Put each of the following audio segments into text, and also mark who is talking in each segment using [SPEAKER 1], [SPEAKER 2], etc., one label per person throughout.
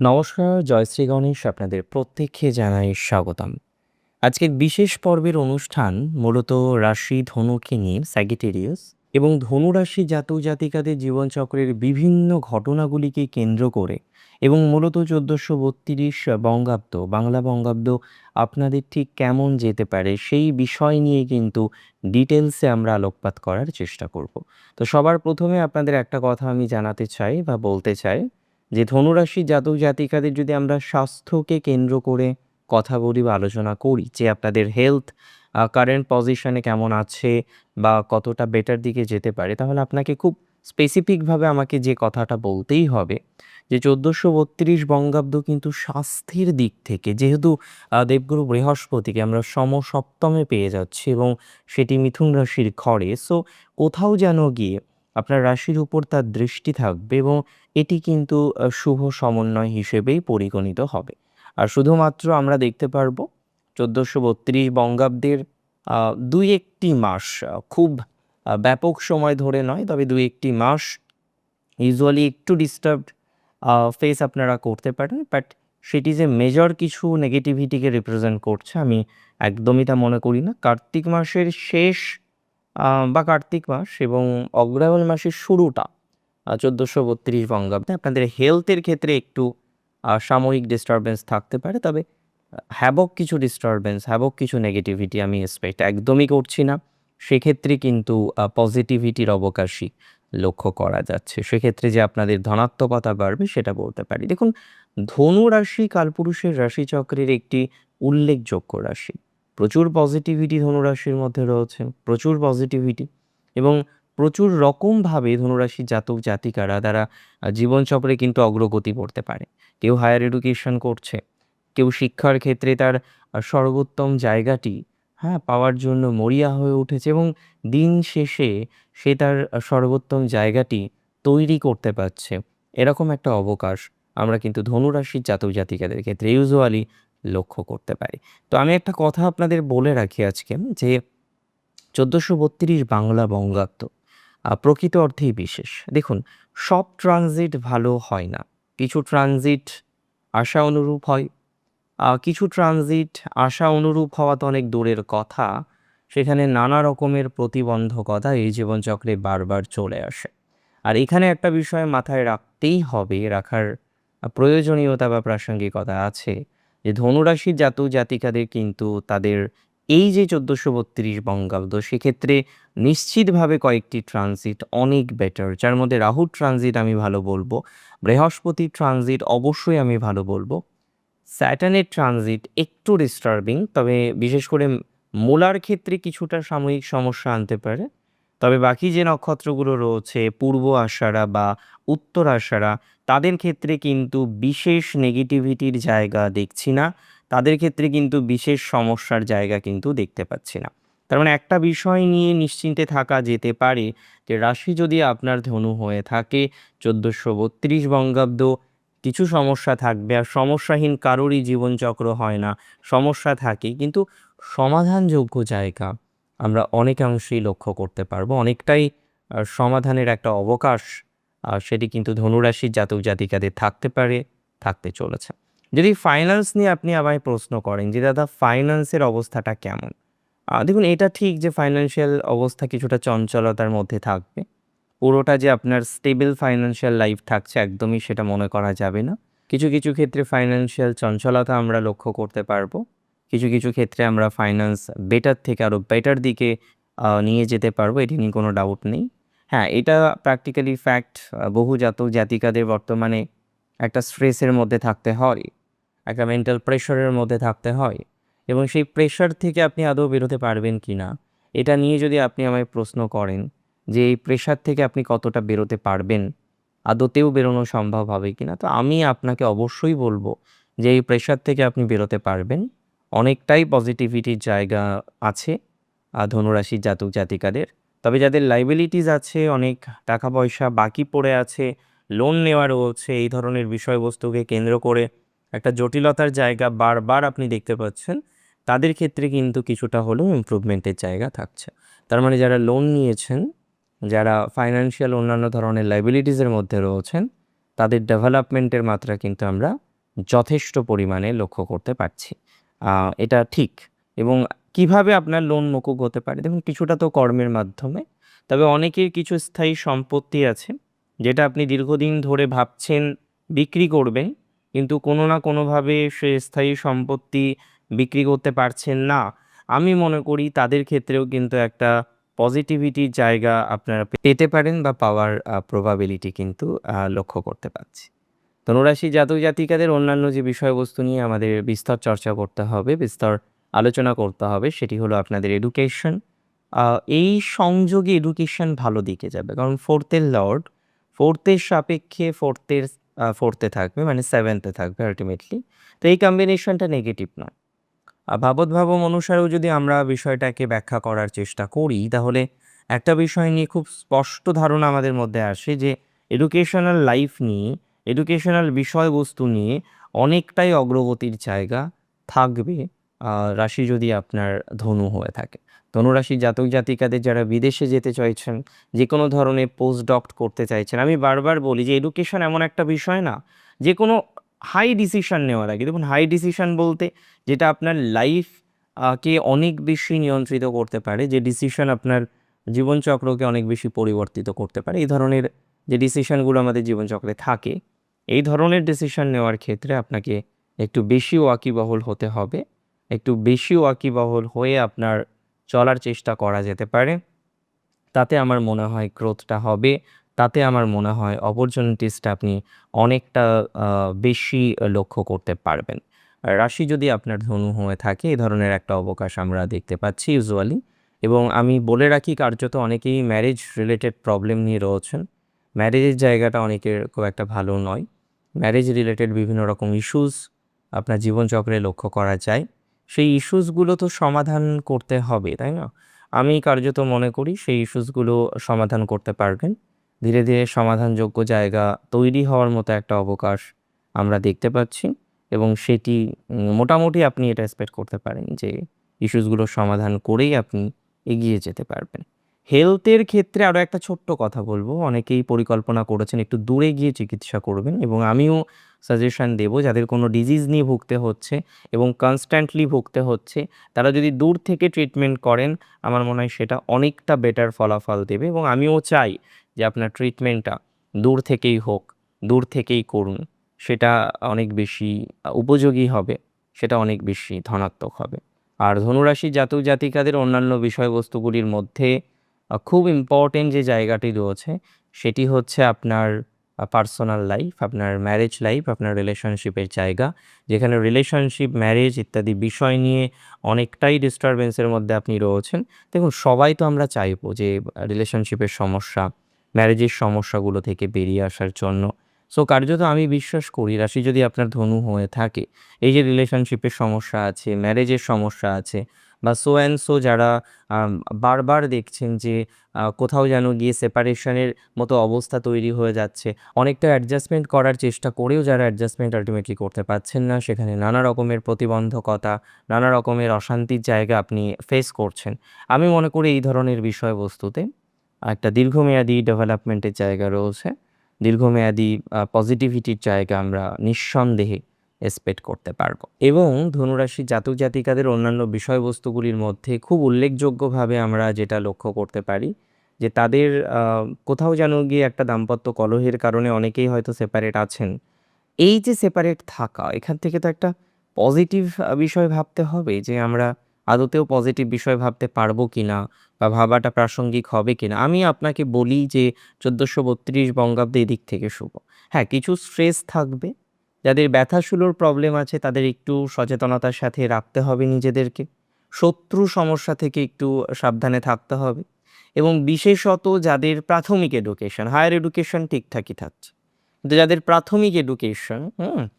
[SPEAKER 1] নমস্কার জয়শ্রী গণেশ আপনাদের প্রত্যেককে জানাই স্বাগতম। আজকের বিশেষ পর্বের অনুষ্ঠান মূলত রাশি ধনুকে নিয়ে স্যাগিটেরিয়াস এবং ধনু রাশি জাতক জাতিকাদের জীবনচক্রের বিভিন্ন ঘটনাগুলিকে কেন্দ্র করে এবং মূলত চোদ্দোশো বত্রিশ বঙ্গাব্দ, বাংলা বঙ্গাব্দ আপনাদের ঠিক কেমন যেতে পারে সেই বিষয় নিয়ে কিন্তু ডিটেলসে আমরা আলোকপাত করার চেষ্টা করব। তো সবার প্রথমে আপনাদের একটা কথা আমি জানাতে চাই বা বলতে চাই। যে ধনুরাশি জাতক জাতিকাদের যদি আমরা স্বাস্থ্যকে কেন্দ্র করে কথা বলি বা আলোচনা করি, যে আপনাদের হেলথ কারেন্ট পজিশনে কেমন আছে বা কতটা বেটার দিকে যেতে পারে, তাহলে আপনাকে খুব স্পেসিফিকভাবে আমাকে যে কথাটা বলতেই হবে, যে চোদ্দোশো বত্রিশ বঙ্গাব্দ কিন্তু স্বাস্থ্যের দিক থেকে, যেহেতু দেবগুরু বৃহস্পতিকে আমরা সমসপ্তমে পেয়ে যাচ্ছি এবং সেটি মিথুন রাশির ঘরে সো কোথাও যেন গিয়ে আপনার রাশির উপর তার দৃষ্টি থাকবে এবং এটি কিন্তু শুভ সমন্বয় হিসেবেই পরিগণিত হবে। আর শুধুমাত্র আমরা দেখতে পারব চোদ্দোশো বত্রিশ বঙ্গাব্দের দুই একটি মাস খুব ব্যাপক সময় ধরে নয়, তবে দুই একটি মাস ইউজুয়ালি একটু ডিস্টার্বড ফেস আপনারা করতে পারেন। বাট সেটি যে মেজর কিছু নেগেটিভিটিকে রিপ্রেজেন্ট করছে, আমি একদমই তা মনে করি না। কার্তিক মাসের শেষ বা কার্তিক মাস এবং অগ্রহায়ণ মাসের শুরুটা চোদ্দোশো বত্রিশ বঙ্গাব্দে। আপনাদের হেলথের ক্ষেত্রে একটু সাময়িক ডিস্টারবেন্স থাকতে পারে, তবে হ্যাবক কিছু ডিস্টারবেন্স হ্যাবক কিছু নেগেটিভিটি আমি এক্সপেক্ট একদমই করছি না। সেক্ষেত্রে কিন্তু পজিটিভিটির অবকাশই লক্ষ্য করা যাচ্ছে। সেক্ষেত্রে যে আপনাদের ধনাত্মকতা বাড়বে সেটা বলতে পারি। দেখুন, ধনু রাশি কালপুরুষের রাশিচক্রের একটি উল্লেখযোগ্য রাশি। প্রচুর পজিটিভিটি ধনুরাশির মধ্যে রয়েছে, প্রচুর পজিটিভিটি এবং প্রচুর রকমভাবে ধনুরাশির জাতক জাতিকারা তারা জীবনচক্রে কিন্তু অগ্রগতি করতে পারে। কেউ হায়ার এডুকেশন করছে, কেউ শিক্ষার ক্ষেত্রে তার সর্বোত্তম জায়গাটি হ্যাঁ পাওয়ার জন্য মরিয়া হয়ে উঠেছে এবং দিন শেষে সে তার সর্বোত্তম জায়গাটি তৈরি করতে পারছে। এরকম একটা অবকাশ আমরা কিন্তু ধনুরাশির জাতক জাতিকাদের ক্ষেত্রে ইউজুয়ালি লক্ষ্য করতে পারি। তো আমি একটা কথা আপনাদের বলে রাখি আজকে, যে চোদ্দোশো বত্রিশ বাংলা বঙ্গাব্দ প্রকৃত অর্থেই বিশেষ। দেখুন, সব ট্রানজিট ভালো হয় না। কিছু ট্রানজিট আশা অনুরূপ হয় কিছু ট্রানজিট আশা অনুরূপ হওয়া তো অনেক দূরের কথা। সেখানে নানা রকমের প্রতিবন্ধকতা এই জীবনচক্রে বারবার চলে আসে। আর এখানে একটা বিষয় মাথায় রাখতেই হবে, রাখার প্রয়োজনীয়তা বা প্রাসঙ্গিকতা আছে। যে ধনুরাশির জাতক জাতিকাদের কিন্তু তাদের এই যে চোদ্দোশো বত্রিশ বঙ্গাব্দ, সেক্ষেত্রে নিশ্চিতভাবে কয়েকটি ট্রানজিট অনেক বেটার যার মধ্যে রাহুর ট্রানজিট আমি ভালো বলব, বৃহস্পতির ট্রানজিট অবশ্যই আমি ভালো বলব। স্যাটার্নের ট্রানজিট একটু ডিস্টার্বিং তবে বিশেষ করে মোলার ক্ষেত্রে কিছুটা সাময়িক সমস্যা আনতে পারে। তবে বাকি যে নক্ষত্রগুলো রয়েছে, পূর্ব আষাঢ়া বা উত্তর আষাঢ়া, তাদের ক্ষেত্রে কিন্তু বিশেষ নেগেটিভিটির জায়গা দেখছি না। তাদের ক্ষেত্রে কিন্তু বিশেষ সমস্যার জায়গা কিন্তু দেখতে পাচ্ছি না। তার মানে একটা বিষয় নিয়ে নিশ্চিন্তে থাকা যেতে পারে যে, রাশি যদি আপনার ধনু হয়ে থাকে, চোদ্দোশো বত্রিশ বঙ্গাব্দ, কিছু সমস্যা থাকবে। আর সমস্যাহীন কারোরই জীবনচক্র হয় না। সমস্যা থাকে, কিন্তু সমাধানযোগ্য জায়গা আমরা অনেকাংশেই লক্ষ্য করতে পারব। অনেকটাই সমাধানের একটা অবকাশ সেটি কিন্তু ধনুরাশির জাতক জাতিকাদের থাকতে পারে, থাকতে চলেছে। যদি ফাইন্যান্স নিয়ে আপনি আমায় প্রশ্ন করেন যে, দাদা ফাইন্যান্সের অবস্থাটা কেমন? দেখুন, এটা ঠিক যে ফাইন্যান্সিয়াল অবস্থা কিছুটা চঞ্চলতার মধ্যে থাকবে। পুরোটা যে আপনার স্টেবল ফাইন্যান্সিয়াল লাইফ থাকছে একদমই সেটা মনে করা যাবে না। কিছু কিছু ক্ষেত্রে ফাইন্যান্সিয়াল চঞ্চলতা আমরা লক্ষ্য করতে পারব। কিছু কিছু ক্ষেত্রে আমরা ফাইন্যান্স বেটার থেকে আরও বেটার দিকে নিয়ে যেতে পারব, এটি নিয়ে কোনো ডাউট নেই। হ্যাঁ এটা প্র্যাকটিক্যালি ফ্যাক্ট বহু জাতক, জাতিকাদের বর্তমানে একটা স্ট্রেসের মধ্যে থাকতে হয়, একটা মেন্টাল প্রেশারের মধ্যে থাকতে হয়, এবং সেই প্রেশার থেকে আপনি আদৌ বেরোতে পারবেন কি না, এটা নিয়ে যদি আপনি আমায় প্রশ্ন করেন যে এই প্রেশার থেকে আপনি কতটা বেরোতে পারবেন, আদতেও বেরোনো সম্ভব হবে কি না, তো আমি আপনাকে অবশ্যই বলব যে এই প্রেশার থেকে আপনি বেরোতে পারবেন। অনেকটাই পজিটিভিটির জায়গা আছে ধনুরাশির জাতক জাতিকাদের। তবে যাদের লাইবিলিটিস আছে, অনেক টাকা পয়সা বাকি পড়ে আছে লোন নেওয়া রয়েছে, এই ধরনের বিষয়বস্তুকে কেন্দ্র করে একটা জটিলতার জায়গা বারবার আপনি দেখতে পাচ্ছেন, তাদের ক্ষেত্রে কিন্তু কিছুটা হলেও ইমপ্রুভমেন্টের জায়গা থাকছে। তার মানে যারা লোন নিয়েছেন, যারা ফাইন্যান্সিয়াল অন্যান্য ধরনের লাইবিলিটিসের মধ্যে রয়েছেন, তাদের ডেভেলপমেন্টের মাত্রা কিন্তু আমরা যথেষ্ট পরিমাণে লক্ষ্য করতে পারছি। এটা ঠিক। এবং কীভাবে আপনার লোন মকুব হতে পারে? দেখুন, কিছুটা তো কর্মের মাধ্যমে, তবে অনেকের কিছু স্থায়ী সম্পত্তি আছে, যেটা আপনি দীর্ঘদিন ধরে ভাবছেন বিক্রি করবেন, কিন্তু কোনো না কোনোভাবে সে স্থায়ী সম্পত্তি বিক্রি করতে পারছেন না। আমি মনে করি তাদের ক্ষেত্রেও কিন্তু একটা পজিটিভিটির জায়গা আপনারা পেতে পারেন বা পাওয়ার প্রবাবিলিটি কিন্তু লক্ষ্য করতে পারছি। ধনুরাশি জাতক জাতিকাদের অন্যান্য যে বিষয়বস্তু নিয়ে আমাদের বিস্তর চর্চা করতে হবে, বিস্তর আলোচনা করতে হবে, সেটি হলো আপনাদের এডুকেশন এই সংযোগে এডুকেশন ভালো দিকে যাবে। কারণ ফোর্থের লর্ড ফোর্থের সাপেক্ষে ফোর্থের ফোর্থে থাকবে মানে সেভেন্থে থাকবে আলটিমেটলি তো এই কম্বিনেশনটা নেগেটিভ নয়। ভাবত অনুসারেও যদি আমরা বিষয়টাকে ব্যাখ্যা করার চেষ্টা করি, তাহলে একটা বিষয় নিয়ে খুব স্পষ্ট ধারণা আমাদের মধ্যে আসে যে এডুকেশনাল লাইফ নিয়ে এডুকেশনাল বিষয়বস্তু নিয়ে অনেকটাই অগ্রগতির জায়গা থাকবে রাশি যদি আপনার ধনু হয়ে থাকে। ধনুরাশি জাতক জাতিকাদের যারা বিদেশে যেতে চাইছেন যে কোনো ধরনের পোস্ট ডক্ট করতে চাইছেন, আমি বারবার বলি যে এডুকেশন এমন একটা বিষয় না যে কোনো হাই ডিসিশন নেওয়ার আগে। দেখুন হাই ডিসিশন বলতে যেটা আপনার লাইফ কে অনেক বেশি নিয়ন্ত্রিত করতে পারে, যে ডিসিশন আপনার জীবনচক্রকে অনেক বেশি পরিবর্তিত করতে পারে। এই ধরনের যে ডিসিশনগুলো আমাদের জীবনচক্রে থাকে এই ধরনের ডিসিশন নেওয়ার ক্ষেত্রে আপনাকে একটু বেশি ওয়াকিবহল হতে হবে। একটু বেশি ওয়াকিবহল হয়ে আপনার চলার চেষ্টা করা যেতে পারে। তাতে আমার মনে হয় গ্রোথটা হবে। তাতে আমার মনে হয় অপরচুনিটিসটা আপনি অনেকটা বেশি লক্ষ্য করতে পারবেন। রাশি যদি আপনার ধনু হয়ে থাকে, এই ধরনের একটা অবকাশ আমরা দেখতে পাচ্ছি ইউজুয়ালি এবং আমি বলে রাখি, কার্যত অনেকেই ম্যারেজ রিলেটেড প্রবলেম নিয়ে রয়েছেন। ম্যারেজের জায়গাটা অনেকের খুব একটা ভালো নয়। ম্যারেজ রিলেটেড বিভিন্ন রকম ইস্যুস আপনার জীবনচক্রে লক্ষ্য করা যায়। সেই ইস্যুসগুলো তো সমাধান করতে হবে, তাই না? আমি কার্যত মনে করি সেই ইস্যুসগুলো সমাধান করতে পারবেন। ধীরে ধীরে সমাধানযোগ্য জায়গা তৈরি হওয়ার মতো একটা অবকাশ আমরা দেখতে পাচ্ছি এবং সেটি মোটামুটি আপনি এটা এক্সপেক্ট করতে পারেন যে ইস্যুসগুলোর সমাধান করেই আপনি এগিয়ে যেতে পারবেন। হেলথের ক্ষেত্রে আরও একটা ছোট্ট কথা বলব। অনেকেই পরিকল্পনা করেছেন একটু দূরে গিয়ে চিকিৎসা করবেন এবং আমিও সাজেশন দেবো, যাদের কোনো ডিজিজ নিয়ে ভুগতে হচ্ছে এবং কনস্ট্যান্টলি ভুগতে হচ্ছে, তারা যদি দূর থেকে ট্রিটমেন্ট করেন, আমার মনে হয় সেটা অনেকটা বেটার ফলাফল দেবে এবং আমিও চাই যে আপনার ট্রিটমেন্টটা দূর থেকেই হোক, দূর থেকেই করুন। সেটা অনেক বেশি উপযোগী হবে, সেটা অনেক বেশি ধনাত্মক হবে। আর ধনুরাশি জাতক জাতিকাদের অন্যান্য বিষয়বস্তুগুলির মধ্যে খুব ইম্পর্টেন্ট যে জায়গাটি রয়েছে, সেটি হচ্ছে আপনার পার্সোনাল লাইফ আপনার ম্যারেজ লাইফ আপনার রিলেশনশিপের জায়গা, যেখানে রিলেশনশিপ ম্যারেজ ইত্যাদি বিষয় নিয়ে অনেকটাই ডিস্টারবেন্সের মধ্যে আপনি রয়েছেন। দেখুন, সবাই তো আমরা চাইব যে রিলেশনশিপের সমস্যা ম্যারেজের সমস্যাগুলো থেকে বেরিয়ে আসার জন্য। সো কার্যত আমি বিশ্বাস করি, রাশি যদি আপনার ধনু হয়ে থাকে, এই যে রিলেশনশিপের সমস্যা আছে ম্যারেজের সমস্যা আছে বা সো অ্যান্ড সো যারা বারবার দেখছেন যে কোথাও যেন গিয়ে সেপারেশনের মতো অবস্থা তৈরি হয়ে যাচ্ছে, অনেকটা অ্যাডজাস্টমেন্ট করার চেষ্টা করেও যারা অ্যাডজাস্টমেন্ট আলটিমেটলি করতে পারছেন না, সেখানে নানা রকমের প্রতিবন্ধকতা, নানা রকমের অশান্তির জায়গা আপনি ফেস করছেন। আমি মনে করি এই ধরনের বিষয়বস্তুতে একটা দীর্ঘমেয়াদী ডেভেলপমেন্টের জায়গা রয়েছে, দীর্ঘমেয়াদী পজিটিভিটির জায়গা আমরা নিঃসন্দেহে এক্সপেক্ট করতে পারব। এবং ধনুরাশি জাতক জাতিকাদের অন্যান্য বিষয়বস্তুগুলির মধ্যে খুব উল্লেখযোগ্যভাবে আমরা যেটা লক্ষ্য করতে পারি, যে তাদের কোথাও যেন গিয়ে একটা দাম্পত্য কলহের কারণে অনেকেই হয়তো সেপারেট আছেন। এই যে সেপারেট থাকা, এখান থেকে তো একটা পজিটিভ বিষয় ভাবতে হবে যে আমরা আদতেও পজিটিভ বিষয় ভাবতে পারব কিনা বা ভাবাটা প্রাসঙ্গিক হবে কিনা। আমি আপনাকে বলি যে চোদ্দোশো বত্রিশ বঙ্গাব্দে এদিক থেকে শুভ। হ্যাঁ কিছু স্ট্রেস থাকবে যাদের ব্যথাশুলোর প্রবলেম আছে, তাদের একটু সচেতনতার সাথে রাখতে হবে নিজেদেরকে। শত্রু সমস্যা থেকে একটু সাবধানে থাকতে হবে এবং বিশেষত যাদের প্রাথমিক এডুকেশন হায়ার এডুকেশন ঠিকঠাকই থাকছে। কিন্তু যাদের প্রাথমিক এডুকেশন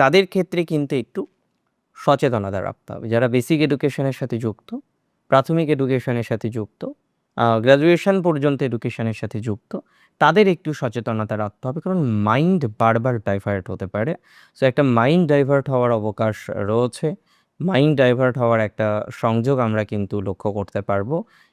[SPEAKER 1] তাদের ক্ষেত্রে কিন্তু একটু সচেতনতা রাখতে হবে। যারা বেসিক এডুকেশনের সাথে যুক্ত, প্রাথমিক এডুকেশনের সাথে যুক্ত গ্র্যাজুয়েশন পর্যন্ত এডুকেশনের সাথে যুক্ত তাদের একটু সচেতনতা রাখতে হবে, কারণ মাইন্ড বারবার ডাইভার্ট হতে পারে। সো একটা মাইন্ড ডাইভার্ট হওয়ার অবকাশ রয়েছে। মাইন্ড ডাইভার্ট হওয়ার একটা সংযোগ আমরা কিন্তু লক্ষ্য করতে পারব।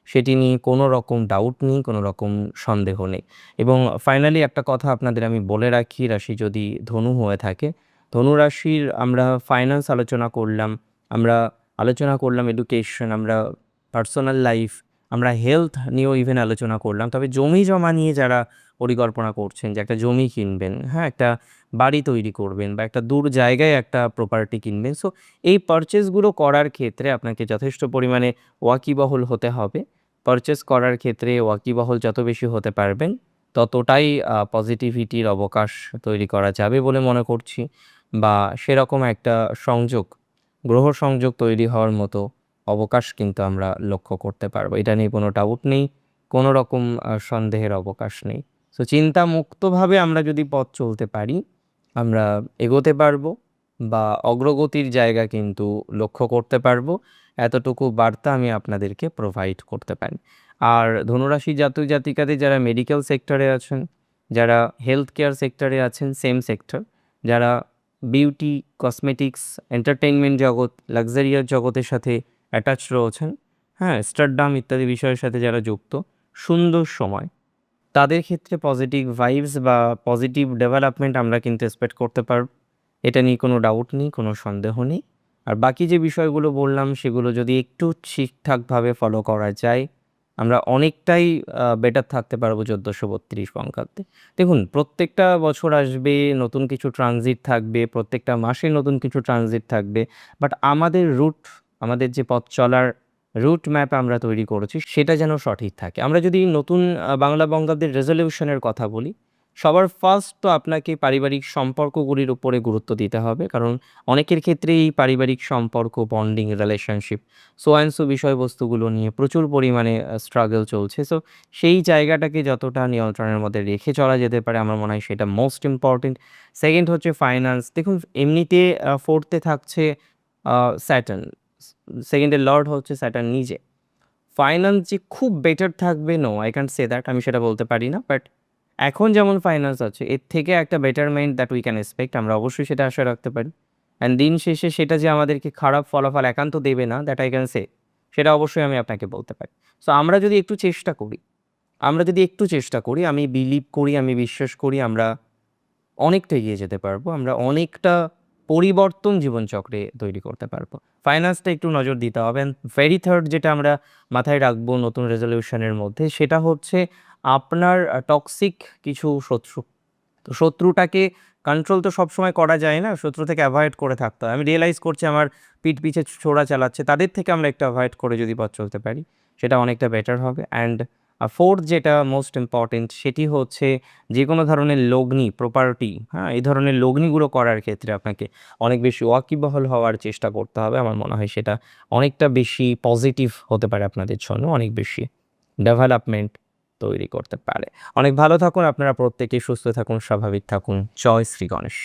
[SPEAKER 1] সেটি নিয়ে কোনো রকম ডাউট নেই, কোনো রকম সন্দেহ নেই। এবং ফাইনালি একটা কথা আপনাদের আমি বলে রাখি, রাশি যদি ধনু হয়ে থাকে, ধনু রাশির আমরা ফাইন্যান্স আলোচনা করলাম, আমরা আলোচনা করলাম এডুকেশন আমরা পার্সোনাল লাইফ আমরা হেলথ নিয়েও ইভেন আলোচনা করলাম। তবে জমি জমা নিয়ে যারা পরিকল্পনা করছেন যে একটা জমি কিনবেন হ্যাঁ একটা বাড়ি তৈরি করবেন বা একটা দূর জায়গায় একটা প্রপার্টি কিনবেন সো এই পারচেসগুলো করার ক্ষেত্রে আপনাকে যথেষ্ট পরিমাণে ওয়াকিবহল হতে হবে। পারচেস করার ক্ষেত্রে ওয়াকিবহল যত বেশি হতে পারবেন, ততটাই পজিটিভিটির অবকাশ তৈরি করা যাবে বলে মনে করছি। বা সেরকম একটা সংযোগ, গ্রহ সংযোগ তৈরি হওয়ার মতো অবকাশ কিন্তু আমরা লক্ষ্য করতে পারব। এটা নিয়ে কোনো ডাউট নেই, কোনো রকম সন্দেহের অবকাশ নেই। সো চিন্তা মুক্তভাবে আমরা যদি পথ চলতে পারি, আমরা এগোতে পারব বা অগ্রগতির জায়গা কিন্তু লক্ষ্য করতে পারব। এতটুকু বার্তা আমি আপনাদেরকে প্রোভাইড করতে পারি। আর ধনুরাশি জাতক জাতিকাদের যারা মেডিকেল সেক্টরে আছেন, যারা হেলথ কেয়ার সেক্টরে আছেন সেম সেক্টর যারা বিউটি কসমেটিক্স এন্টারটেইনমেন্ট জগৎ লাক্সারিয়ার জগতের সাথে অ্যাটাচ রয়েছেন। হ্যাঁ স্টারডাম ইত্যাদি বিষয়ের সাথে যারা যুক্ত, সুন্দর সময়। তাদের ক্ষেত্রে পজিটিভ ভাইবস বা পজিটিভ ডেভেলপমেন্ট আমরা কিন্তু এক্সপেক্ট করতে পারব। এটা নিয়ে কোনো ডাউট নেই, কোনো সন্দেহ নেই। আর বাকি যে বিষয়গুলো বললাম, সেগুলো যদি একটু ঠিকঠাকভাবে ফলো করা যায়, আমরা অনেকটাই বেটার থাকতে পারব চোদ্দোশো বত্রিশ বঙ্গাব্দে দেখুন, প্রত্যেকটা বছর আসবে, নতুন কিছু ট্রানজিট থাকবে, প্রত্যেকটা মাসে নতুন কিছু ট্রানজিট থাকবে বাট আমাদের রুট আমাদের যে পথ চলার রুট ম্যাপ আমরা তৈরি করেছি, সেটা যেন সঠিক থাকে। আমরা যদি নতুন বাংলা বঙ্গাব্দের রেজলিউশনের কথা বলি, সবার ফার্স্ট তো আপনাকে পারিবারিক সম্পর্কগুলির উপরে গুরুত্ব দিতে হবে, কারণ অনেকের ক্ষেত্রে এই পারিবারিক সম্পর্ক bonding relationship so and so বিষয়বস্তুগুলো নিয়ে প্রচুর পরিমাণে স্ট্রাগল চলছে। সো সেই জায়গাটাকে যতটা নিয়ন্ত্রণের মধ্যে রেখে চলা যেতে পারে, আমার মনে হয় সেটা মোস্ট ইম্পর্টেন্ট সেকেন্ড হচ্ছে ফাইন্যান্স দেখুন, এমনিতে ফোর্থে থাকছে স্যাটার্ন সেকেন্ডের লর্ড হচ্ছে স্যাটার্ন নিজে। ফাইন্যান্স যে খুব বেটার থাকবে no I can't say that আমি সেটা বলতে পারি না বাট এখন যেমন ফাইন্যান্স আছে, এর থেকে একটা betterment that we can expect আমরা অবশ্যই সেটা আশা রাখতে পারি। অ্যান্ড দিন শেষে সেটা যে আমাদেরকে খারাপ ফলাফল একান্ত দেবে না দ্যাট আই ক্যান সে সেটা অবশ্যই আমি আপনাকে বলতে পারি। সো আমরা যদি একটু চেষ্টা করি, আমরা যদি একটু চেষ্টা করি, আমি বিলিভ করি, আমি বিশ্বাস করি, আমরা অনেকটা এগিয়ে যেতে পারব, আমরা অনেকটা পরিবর্তন জীবনচক্রে তৈরি করতে পারব। ফাইন্যান্সটা একটু নজর দিতে হবে। ভেরি থার্ড যেটা আমরা মাথায় রাখব নতুন রেজলিউশনের মধ্যে, সেটা হচ্ছে আপনার টক্সিক কিছু শত্রু। তো শত্রুটাকে কন্ট্রোল তো সবসময় করা যায় না, শত্রু থেকে অ্যাভয়েড করে থাকতে হয়। আমি রিয়েলাইজ করছি আমার পিঠ পিছে ছোড়া চালাচ্ছে, তাদের থেকে আমরা একটু অ্যাভয়েড করে যদি পথ চলতে পারি, সেটা অনেকটা বেটার হবে। অ্যান্ড ফোর্থ যেটা মোস্ট ইম্পর্টেন্ট সেটি হচ্ছে যে কোনো ধরনের লগ্নি প্রপার্টি হ্যাঁ এই ধরনের লগ্নিগুলো করার ক্ষেত্রে আপনাকে অনেক বেশি ওয়াকিবহল হওয়ার চেষ্টা করতে হবে। আমার মনে হয় সেটা অনেকটা বেশি পজিটিভ হতে পারে আপনাদের জন্য, অনেক বেশি ডেভেলপমেন্ট তৈরি করতে পারে। অনেক ভালো থাকুন, আপনারা প্রত্যেকেই সুস্থ থাকুন, স্বাভাবিক থাকুন। জয় শ্রী গণেশ।